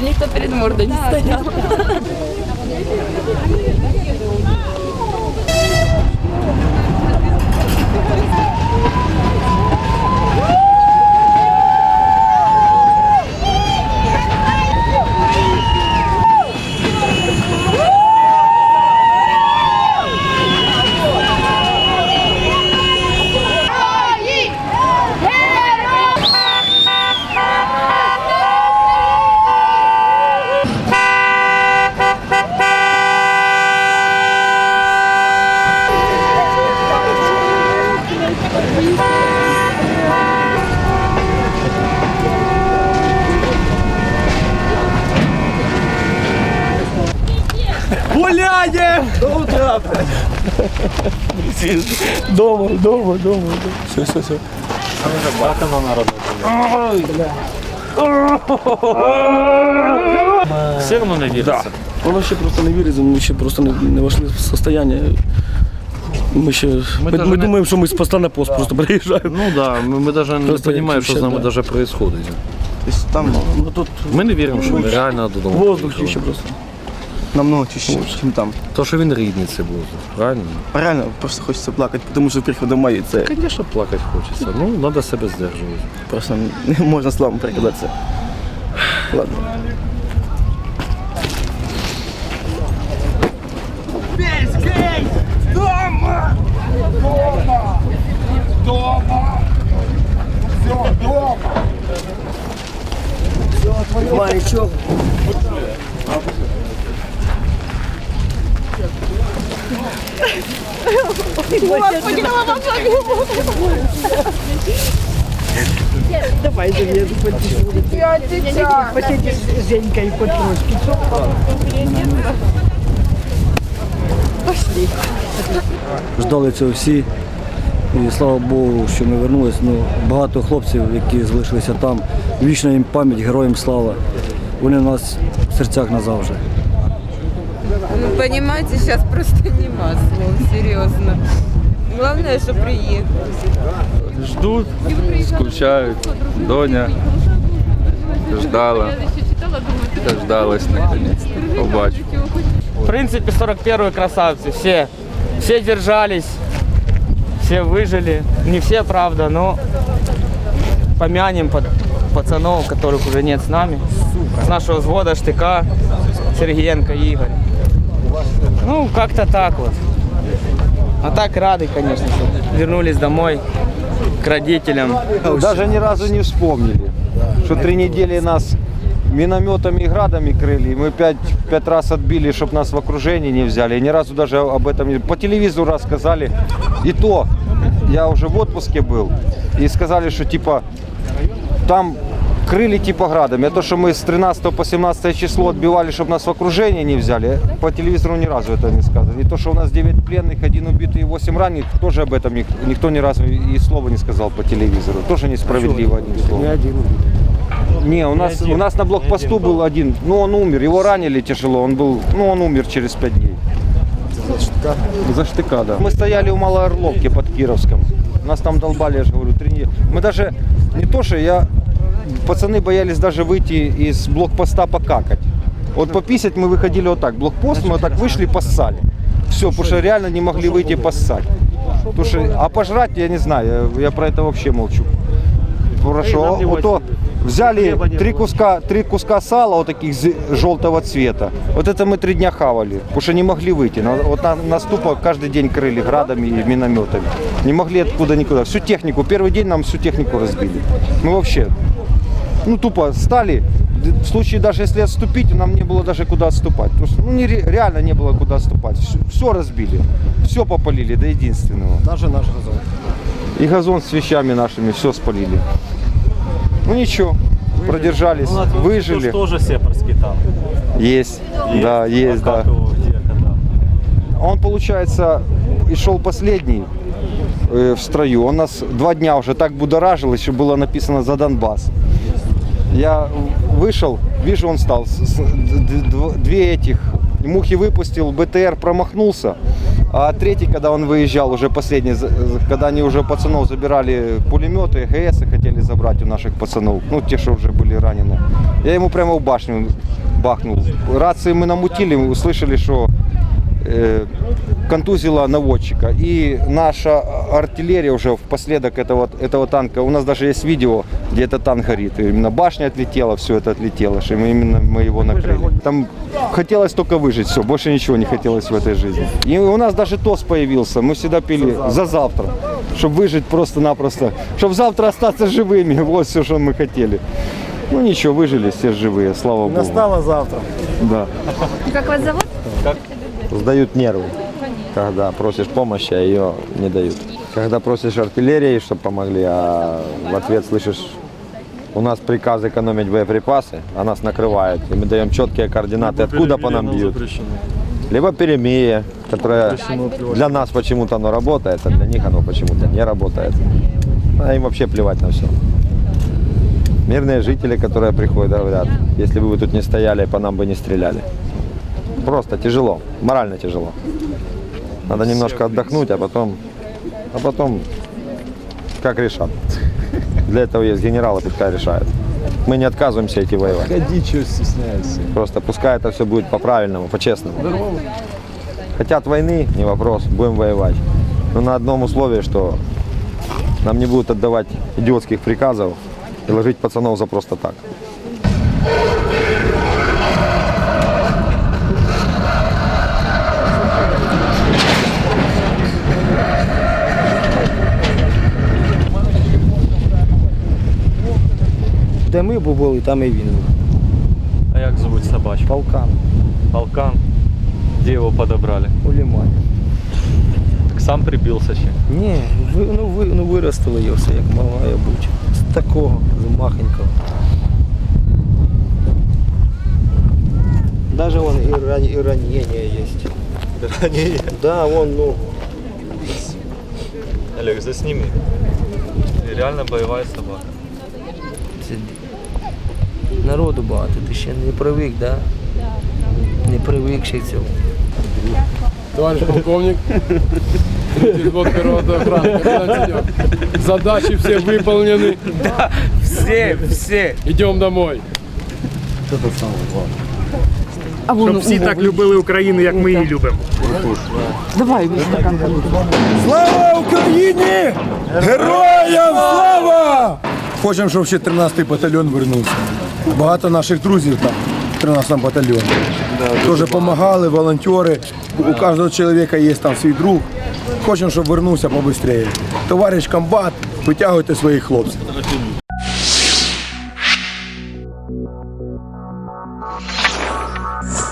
Никто перед мордой не стоял. Гуляем! Дома, дома, дома. Все, все, все. Все равно не віриться. Воно ще просто не віриться, ми ще просто не, не вошли в состояние. Ми ще ми, ми, даже не- думаємо, що ми з поста на пост просто приїжджаємо. Ну да, ми, ми даже не Просто що з ще, нами да. даже происходить. Там Ну тут Ми не віримо, що ми реально додому. воздух приїхали. ще просто. Намного чище, ніж там. То, що він рідний, це був, правильно? Реально, просто хочеться плакати, тому що приїхав домой і це Звісно, плакати хочеться. Ну, треба себе здержувати. просто не можна словом перекладатися. Ладно. Давай заеду Посидишь с Женькой потрошки. Ждали цього всі. І слава Богу, що ми вернулись. Ну, багато хлопців, які залишилися там. Вічна їм пам'ять, героям слава. Вони в нас в серцях назавжди. Понимаете, сейчас просто нема слов, серьезно. Главное, что приехали. Ждут, скучают. Доня ждала, дождалась наконец-то. Побачу. В принципе, 41-й красавцы. Все, все держались, все выжили. Не все, правда, но помянем под- пацанов, которых уже нет с нами. С нашего взвода Штыка, Сергеенко Игорь. Ну, как-то так вот. А так рады, конечно, что вернулись домой к родителям. Даже ни разу не вспомнили, что три недели нас минометами и градами крыли. Мы пять, пять раз отбили, чтобы нас в окружении не взяли. И ни разу даже об этом не... По телевизору рассказали. И то, я уже в отпуске был. И сказали, что типа там крыли типа градами. А то, что мы с 13 по 17 число отбивали, чтобы нас в окружение не взяли, по телевизору ни разу это не сказали. И то, что у нас 9 пленных, один убитый и 8 раненых, тоже об этом ник- никто ни разу и слова не сказал по телевизору. Тоже несправедливо одним словом. Не, у нас, у нас на блокпосту был один, ну он умер, его ранили тяжело, он был, ну он умер через 5 дней. За штыка? За штыка, да. Мы стояли у Малой Орловки под Кировском. Нас там долбали, я же говорю, три недели. Мы даже, не то что я, пацаны боялись даже выйти из блокпоста покакать. Вот пописать мы выходили вот так, блокпост, мы вот так вышли, поссали. Все, потому что реально не могли выйти поссать. Потому что, а пожрать, я не знаю, я, я про это вообще молчу. Хорошо, вот то взяли три куска, три куска сала вот таких желтого цвета. Вот это мы три дня хавали, потому что не могли выйти. Вот на, на ступах каждый день крыли градами и минометами. Не могли откуда никуда. Всю технику, первый день нам всю технику разбили. Ну вообще, ну тупо стали. В случае даже если отступить, нам не было даже куда отступать. Потому что ну, не, ре- реально не было куда отступать. Все, разбили, все попалили до единственного. Даже наш газон. И газон с вещами нашими все спалили. Ну ничего, продержались, выжили. Тоже сепарский там. Есть, да, есть, да. Его, где, когда? Он, получается, и шел последний в строю. Он нас два дня уже так будоражил, еще было написано за Донбасс. Я вышел, вижу, он стал. с- с- д- д- Две этих мухи выпустил, БТР промахнулся. А третий, когда он выезжал, уже последний, за- за- когда они уже пацанов забирали пулеметы, ГС хотели забрать у наших пацанов, ну те, что уже были ранены. Я ему прямо в башню бахнул. Рации мы намутили, услышали, что э, контузила наводчика. И наша артиллерия уже впоследок этого, этого танка, у нас даже есть видео, где этот танк горит. Именно башня отлетела, все это отлетело, что мы именно мы его накрыли. Там хотелось только выжить, все, больше ничего не хотелось в этой жизни. И у нас даже тост появился, мы всегда пили за завтра, чтобы выжить просто-напросто, чтобы завтра остаться живыми, вот все, что мы хотели. Ну ничего, выжили, все живые, слава богу. Настало завтра. Да. Как вас зовут? Сдают нервы. Когда просишь помощи, а ее не дают. Когда просишь артиллерии, чтобы помогли, а в ответ слышишь, у нас приказ экономить боеприпасы, а нас накрывает. И мы даем четкие координаты, откуда по нам бьют. Либо перемирие, которое для нас почему-то оно работает, а для них оно почему-то не работает. А им вообще плевать на все. Мирные жители, которые приходят, говорят, если бы вы тут не стояли, по нам бы не стреляли. Просто тяжело, морально тяжело. Надо немножко отдохнуть, а потом, а потом как решат. Для этого есть генералы, пускай решают. Мы не отказываемся идти воевать. Ходи, чего стесняешься. Просто пускай это все будет по-правильному, по-честному. Хотят войны, не вопрос, будем воевать. Но на одном условии, что нам не будут отдавать идиотских приказов и ложить пацанов за просто так. Де ми були, там і він був. А як звуть собачку? Полкан Полкан. Де його подобрали? у лімані. Так сам прибився ще. Ні, ви, ну, ви, ну виростили його все, як має бути. З такого, з махенького. Даже вон и, ран, и ранения есть. Ранее. Да, вон, ну, Олег, засними. Реально бойова собака. це народу багато, ти ще не привик, да? Не привик ще цього. Товарищ полковник, третий взвод первого охраны. Комендант Сидел. Задачи все выполнены. Все, все. Идем домой. Щоб всі так любили Україну, як ми її любимо. Давай, стакан. Слава Україні! Героям слава! Хочемо, щоб ще 13-й батальйон вернувся. Багато наших друзів там, в 13-му батальйоні. Теж допомагали, волонтери. У кожного чоловіка є там свій друг. Хочемо, щоб вернувся побыстрее. Товариш комбат, витягуйте своїх хлопців.